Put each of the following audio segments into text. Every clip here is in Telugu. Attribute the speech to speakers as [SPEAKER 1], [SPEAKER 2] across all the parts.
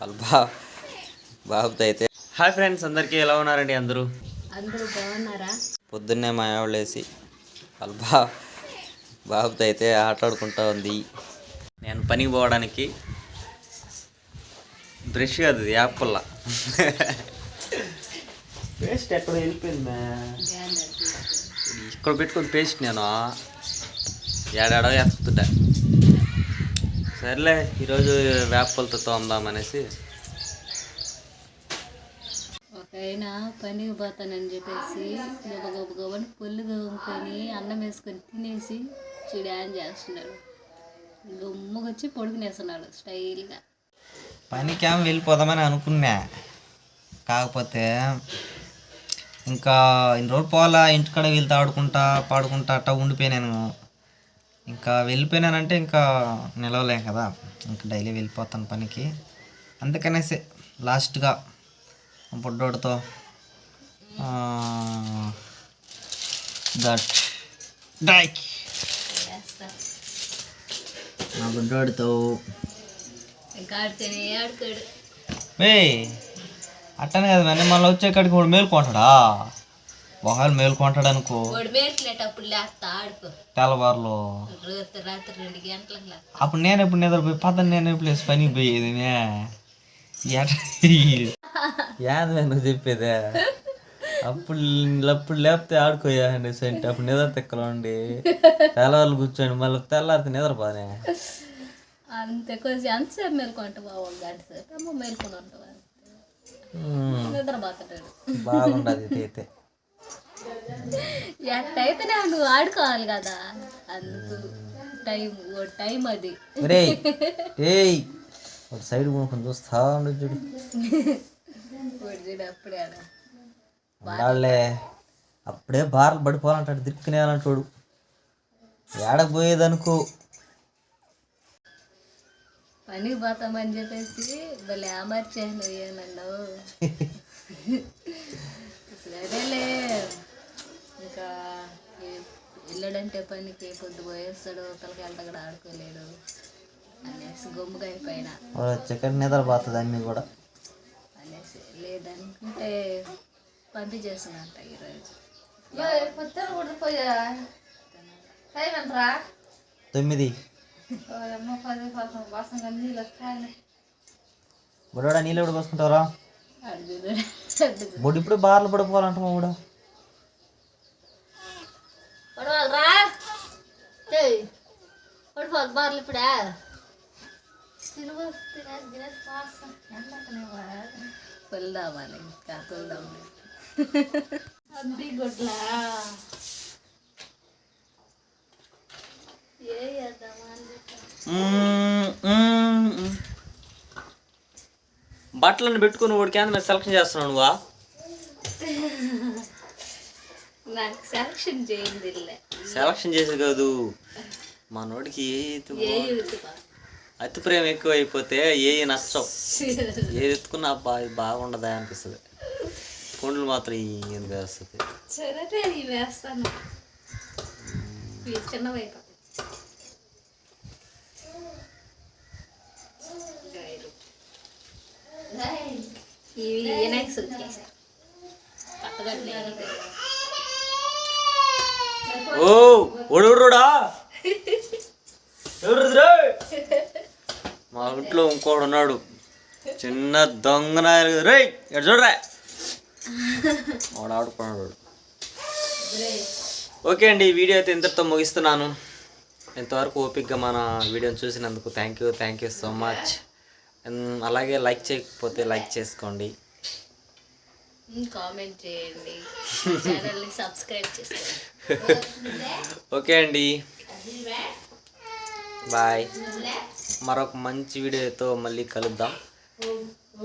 [SPEAKER 1] వాళ్ళ బా బాబుతో అయితే హాయ్ ఫ్రెండ్స్ అందరికీ ఎలా ఉన్నారండి అందరూ?
[SPEAKER 2] అందరూ బాగున్నారా?
[SPEAKER 1] పొద్దున్నే మా ఆవిడ వేసి వాళ్ళ బా బాబుతో అయితే ఆటాడుకుంటా ఉంది. నేను పనికి పోవడానికి బ్రష్ కాదు ఇది యాప్పల్లా పేస్ట్ ఎక్కడ వెళ్ళిపోయింది? ఇక్కడ పెట్టుకుని పేస్ట్ నేను ఏడాడో ఎత్తుతుంటా సర్లే ఈరోజు వేపలతో తోందామనేసి
[SPEAKER 2] ఒక ఆయన పనికి పోతానని చెప్పేసి గొప్ప గొప్ప గొప్పని పుల్లు తోముకొని అన్నం వేసుకొని తినేసి చూడాన్ చేస్తున్నాడు. గుమ్మకొచ్చి పొడుకునేస్తున్నాడు స్టైల్గా.
[SPEAKER 1] పనికి ఏమో వెళ్ళిపోదామని అనుకున్నా. కాకపోతే ఇంకా ఇన్ని రోజులు పోవాలా ఇంటికాడ వీళ్ళతో ఆడుకుంటా పాడుకుంటా అట్టా ఉండిపోయినాను ఇంకా వెళ్ళిపోయినానంటే ఇంకా నిలవలేం కదా. ఇంకా డైలీ వెళ్ళిపోతాను పనికి. అందుకనేసి లాస్ట్గా బుడ్డోడితో దట్ డైక్. నా బుడ్డోడితో. ఏ అట్టనే కదా మరి మళ్ళీ వచ్చేకాడికి వాడు మేలుకుంటాడా? ఒకవేళ మేలుకుంటాడు అనుకో తెల్లవారులో. అప్పుడు నేను ఎప్పుడు నిద్రపోయి పద నేను ఎప్పుడు లేచి పనికి పోయేది యాదమే నువ్వు చెప్పేదే? అప్పుడు అప్పుడు లేపితే ఆడుకోయా అనేసి అంటే అప్పుడు నిద్ర తిక్కలో ఉండి తెల్లవారులు కూర్చోండి మళ్ళీ తెల్లారితే నిద్రపోనే.
[SPEAKER 2] అంతే కొంచెం ఎంతసేపు గంట సేపు అమ్మ మేలుకొని ఉంటావా నిద్రపోతాడు
[SPEAKER 1] బాగుండదు అయితే
[SPEAKER 2] ఎట్టయితేనే నువ్వు ఆడుకోవాలి కదా. అందుకు టైం ఓ టైం అది.
[SPEAKER 1] ఏయ్ ఒక సైడ్ కొనుక్కొని చూస్తా ఉండదు చూడు.
[SPEAKER 2] చూడు అప్పుడే
[SPEAKER 1] ఉండాలే. అప్పుడే బార్లు పడిపోవాలంటాడు దిక్కునేయాలంటాడు ఏడకు పోయేదనుకో.
[SPEAKER 2] పనికి పోతామని చెప్పేసి భలే అమర్చాను నన్ను సరేలే ఇంకా ఏ- వెళ్ళడంటే పనికి పొద్దు పోయేస్తాడు ఒకరికి వెళ్తా కూడా ఆడుకోలేడు అనేసి గమ్ముగా అయిపోయినా.
[SPEAKER 1] చికెన్ నిద్రపోతుంది అన్నీ కూడా.
[SPEAKER 2] అనేసి లేదనుకుంటే పంపించేస్తున్నట్ట ఈరోజు.
[SPEAKER 1] తొమ్మిది. బుడోడా నీళ్ళు ఎప్పుడు పోసుకుంటారా బుడు ఇప్పుడు బార్లు పడిపోవాలంట మా కూడా
[SPEAKER 2] పడిపోవాలి బార్లు ఇప్పుడా? ఇంకా వెళ్దాం గుడ్లా. ఏ చేద్దామా
[SPEAKER 1] బట్టలను పెట్టుకుని వాడికి మీరు సెలక్షన్ చేస్తున్నావు నువ్వా?
[SPEAKER 2] నాకు సెలక్షన్ చేయింది
[SPEAKER 1] సెలక్షన్ చేసి కాదు. మనోడికి అతి ప్రేమ ఎక్కువ అయిపోతే ఏ నష్టం? ఏది ఎత్తుకున్నా బా ఇది బాగుండదా అనిపిస్తుంది. పండ్లు మాత్రం ఎందుకు వస్తుంది
[SPEAKER 2] ఇవి వినాయక
[SPEAKER 1] ఓ ఒడుడా మా ఇంట్లో ఇంకోడు ఉన్నాడు. చిన్న దొంగ నాయలు రే ఇక్కడ చూడరా. వాడు ఆడుకున్నాడు. ఓకే అండి ఈ వీడియో అయితే ఇంతటితో ముగిస్తున్నాను. ఇంతవరకు ఓపిక్గా మన వీడియోని చూసినందుకు thank you thank you so much అలాగే లైక్ చేయకపోతే లైక్ చేసుకోండి.
[SPEAKER 2] కామెంట్ చేయండి. ఛానల్ని సబ్స్క్రైబ్ చేసుకోండి.
[SPEAKER 1] ఓకే అండి. బాయ్. మరొక మంచి వీడియోతో మళ్ళీ కలుద్దాం.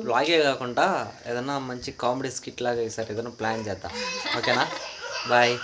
[SPEAKER 1] లాగే కాకుండా ఏదైనా మంచి కామెడీ స్కిట్ లాగా ఈసారి ఏదైనా ప్లాన్ చేద్దాం. ఓకేనా? బాయ్.